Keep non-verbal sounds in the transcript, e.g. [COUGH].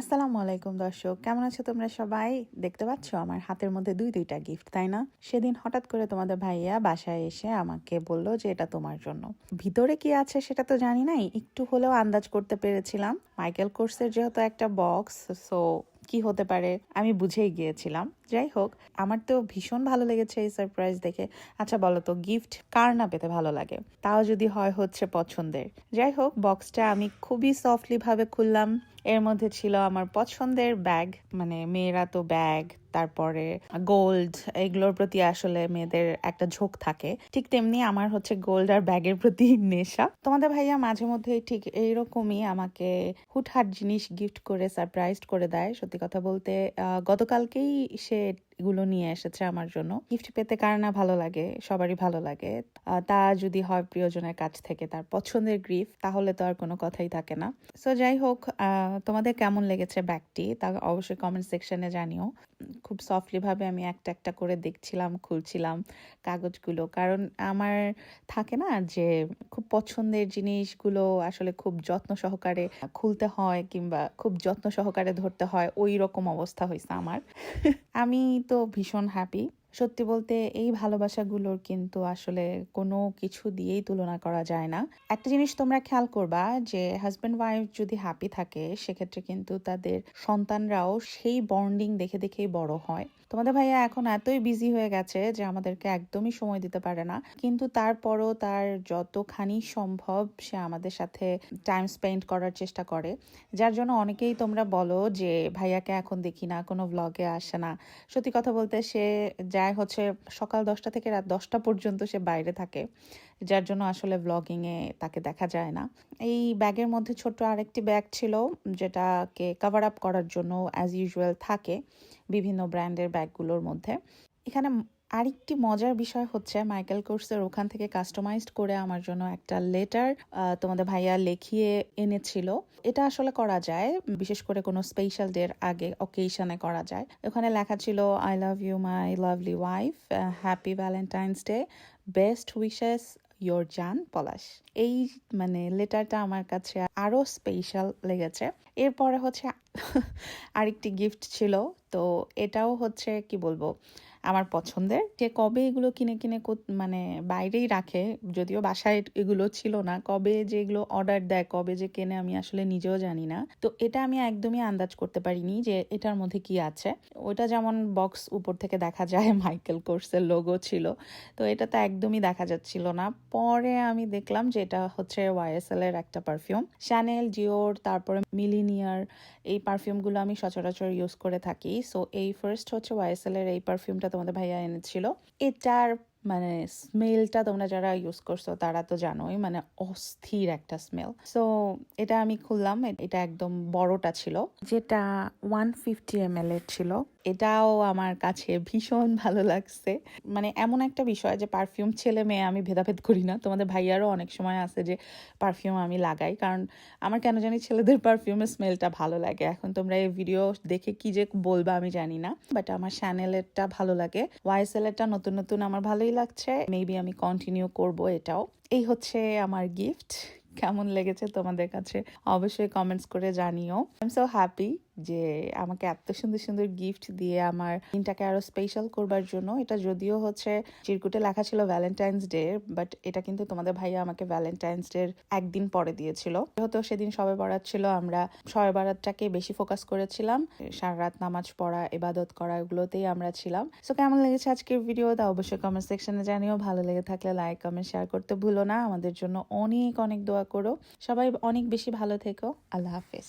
আসসালামু আলাইকুম, দর্শক। কেমন আছো তোমরা সবাই? দেখতে পাচ্ছ, আমার হাতের মধ্যে দুই দুইটা গিফট তাই না? সেদিন হঠাৎ করে তোমাদের ভাইয়া বাসায় এসে আমাকে বলল যে এটা তোমার জন্য। ভিতরে কি আছে সেটা তো জানি নাই, একটু হলেও আন্দাজ করতে পেরেছিলাম। মাইকেল কোর্সের যেহেতু একটা বক্স সো কি হতে পারে আমি বুঝেই গিয়েছিলাম। যাই হোক, আমার তো ভীষণ ভালো লেগেছে এই সারপ্রাইজ দেখে। আচ্ছা বলো তো গিফট কার না পেতে ভালো লাগে? তাও যদি হয় হচ্ছে পছন্দের। যাই হোক বক্সটা আমি খুবই সফটলি ভাবে খুললাম। এর মধ্যে ছিল আমার পছন্দের ব্যাগ মানে মেয়েরা তো ব্যাগ তারপরে গোল্ড এগুলোর প্রতি আসলে মেয়েদের একটা ঝোঁক থাকে। ঠিক তেমনি আমার হচ্ছে গোল্ড আর ব্যাগের প্রতি নেশা। তোমাদের ভাইয়া মাঝে মধ্যে ঠিক এইরকমই আমাকে হুটহাট জিনিস গিফট করে সারপ্রাইজ করে দেয়। সত্যি কথা বলতে গতকালকেই সে এগুলো নিয়ে এসেছে আমার জন্য। গিফট পেতে কার না ভালো লাগে? সবারই ভালো লাগে। তা যদি হয় প্রিয়জনের কাছ থেকে তার পছন্দের গিফট তাহলে তো আর কোনো কথাই থাকে না। সো যাই হোক তোমাদের কেমন লেগেছে ব্যাগটি? তা অবশ্যই কমেন্ট সেকশনে জানিও। খুব সফটলিভাবে আমি একটা একটা করে দেখছিলাম, খুলছিলাম কাগজগুলো। কারণ আমার থাকে না যে, খুব পছন্দের জিনিসগুলো আসলে খুব যত্ন সহকারে খুলতে হয় কিংবা খুব যত্ন সহকারে ধরতে হয়, ওই রকম অবস্থা হয়েছে আমার। [LAUGHS] আমি তো ভীষণ হ্যাপি সত্যি বলতে এই ভালোবাসাগুলোর কিন্তু আসলে কোনো কিছু দিয়েই তুলনা করা যায় না। একটা জিনিস তোমরা খেয়াল করবা যে হাজব্যান্ড ওয়াইফ যদি হ্যাপি থাকে, সেক্ষেত্রে কিন্তু তাদের সন্তানরাও সেই বন্ডিং দেখে দেখেই বড় হয়। তোমাদের ভাইয়া এখন এতই বিজি হয়ে গেছে যে আমাদেরকে একদমই সময় দিতে পারে না। কিন্তু তারপরও তার যতখানি সম্ভব সে আমাদের সাথে টাইম স্পেন্ড করার চেষ্টা করে। যার জন্য অনেকেই তোমরা বলো যে, ভাইয়াকে এখন দেখি না, কোনো ব্লগে আসে না। সত্যি কথা বলতে সে যায় হচ্ছে সকাল দশটা থেকে রাত দশটা পর্যন্ত সে বাইরে থাকে, যার জন্য আসলে ব্লগিংয়ে তাকে দেখা যায় না। এই ব্যাগের মধ্যে ছোট্ট আরেকটি ব্যাগ ছিল, যেটাকে কাভার আপ করার জন্য অ্যাজ ইউজুয়াল থাকে বিভিন্ন ব্র্যান্ডের ব্যাগগুলোর মধ্যে। এখানে আরেকটি মজার বিষয় হচ্ছে মাইকেল কোর্সের ওখান থেকে কাস্টমাইজড করে আমার জন্য একটা লেটার তোমাদের ভাইয়া লেখিয়ে এনেছিল। এটা আসলে করা যায়, বিশেষ করে কোনো স্পেশাল ডের আগে অকেশনে করা যায়। ওখানে লেখা ছিল I love you my lovely wife happy Valentine's day best wishes your জান পলাশ এই মানে লেটারটা আমার কাছে আরও স্পেশাল লেগেছে। এরপরে হচ্ছে আরেকটি গিফট ছিল, তো এটাও হচ্ছে, কি বলব আমার পছন্দের। যে কবে এগুলো কিনে কিনে মানে বাইরেই রাখে, যদিও বাসায় এগুলো ছিল না, কবে যে এগুলো অর্ডার দেয়, কবে যে কেনে আমি আসলে নিজেও জানি না। তো এটা আমি একদমই আন্দাজ করতে পারিনি যে এটার মধ্যে কি আছে। ওটা যেমন বক্স উপর থেকে দেখা যায় মাইকেল কোর্সের লোগো ছিল। তো এটা তো একদমই দেখা যাচ্ছিল না। পরে আমি দেখলাম যে এটা হচ্ছে ওয়াইএসএল এর একটা পারফিউম শ্যানেল জিওর তারপরে মিলিনিয়ার এই পারফিউমগুলো আমি সচরাচর ইউজ করে থাকি। সো এই ফার্স্ট হচ্ছে ওয়াইএসএল এর এই পারফিউমটা তোমাদের ভাইয়া এনেছিল। এটার মানে স্মেলটা তোমরা যারা ইউজ করছ তারা তো জানোই মানে অস্থির একটা স্মেল সো এটা আমি খুললাম এটা একদম বড়টা ছিল। যেটা ওয়ান ফিফটি এম এর ছিল। এটাও আমার কাছে ভীষণ ভালো লাগছে। মানে এমন একটা বিষয় যে পারফিউম ছেলে মেয়ে আমি ভেদাভেদ করি না। তোমাদের ভাইয়ারও অনেক সময় আছে যে পারফিউম আমি লাগাই কারণ আমার কেন জানি ছেলেদের পারফিউমের স্মেলটা ভালো লাগে। এখন তোমরা এই ভিডিও দেখে কি যে বলবা আমি জানি না। বাট আমার চ্যানেলেরটা ভালো লাগে। ওয়াইএসএল এরটা নতুন নতুন আমার ভালোই লাগছে। মেবি আমি কন্টিনিউ করব এটাও। এই হচ্ছে আমার গিফট কেমন লেগেছে তোমাদের কাছে? অবশ্যই কমেন্টস করে জানিও। আই এম সো হ্যাপি যে আমাকে এত সুন্দর সুন্দর গিফট দিয়ে আমার দিনটাকে আরও স্পেশাল করবার জন্য। এটা যদিও হচ্ছে চিরকুটে লেখা ছিল ভ্যালেন্টাইন্স ডে বাট এটা কিন্তু তোমাদের ভাইয়া আমাকে ভ্যালেন্টাইন্স ডে একদিন পরে দিয়েছিল। যেহেতু সেদিন সবে বরাত ছিল, আমরা সবে বরাতটাকে বেশি ফোকাস করেছিলাম। সারা রাত নামাজ পড়া, ইবাদত করা, এগুলোতেই আমরা ছিলাম। সো কেমন লেগেছে আজকের ভিডিও তা অবশ্যই কমেন্ট সেকশনে জানিও। ভালো লেগে থাকলে লাইক কমেন্ট শেয়ার করতে ভুলো না। আমাদের জন্য অনেক অনেক দোয়া করো। সবাই অনেক বেশি ভালো থেকো। আল্লাহ হাফেজ।